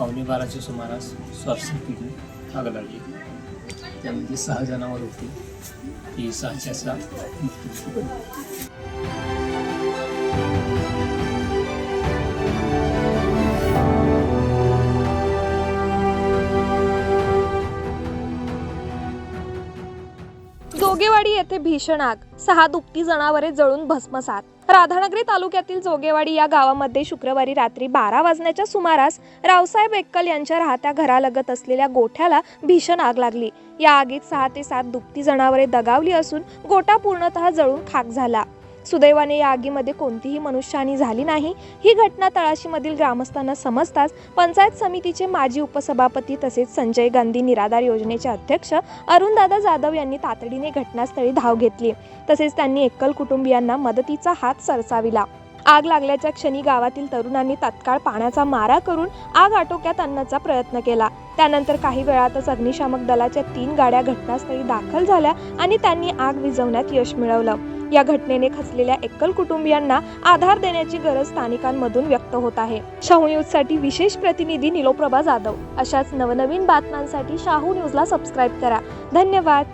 पावणे बाराच्या सुमारास शॉर्ट सर्किटने आग लागली. त्यामध्ये सहा जनावर होती ती सहाच्या सहा मृत्यू जोगेवाडी येथे भीषण आग. सहा दुपटी जनावरे जळून भस्मसात. राधानगरी तालुक्यातील जोगेवाडी या गावामध्ये शुक्रवारी रात्री बारा वाजण्याच्या सुमारास रावसाहेब एक्कल यांच्या राहत्या घरालगत असलेल्या गोठ्याला भीषण आग लागली. या आगीत सहा ते सात दुपटी जनावरे दगावली असून गोठा पूर्णतः जळून खाक झाला. सुदैवाने या आगीमध्ये कोणतीही मनुष्यहानी झाली नाही. ही घटना तळाशीमधील ग्रामस्थांना समजताच पंचायत समितीचे माजी उपसभापती तसेच संजय गांधी निराधार योजनेचे अध्यक्ष अरुणदादा जाधव यांनी तातडीने घटनास्थळी धाव घेतली. तसेच त्यांनी एकल कुटुंबियांना मदतीचा हात सरसाविला. आग लागल्याच्या क्षणी गावातील तरुणांनी तत्काळ पाण्याचा मारा करून आग आटोक्यात आणण्याचा प्रयत्न केला. त्यानंतर काही वेळातच अग्निशामक दलाच्या तीन गाड्या घटनास्थळी दाखल झाल्या आणि त्यांनी आग विझवण्यात यश मिळवलं. या घटनेने खचलेल्या एकल कुटुंबियांना आधार देण्याची गरज स्थानिकांमधून व्यक्त होत आहे. शाहू न्यूजसाठी विशेष प्रतिनिधी निलोप्रभा जाधव. अशाच नवनवीन बातम्यांसाठी शाहू न्यूजला सबस्क्राईब करा. धन्यवाद.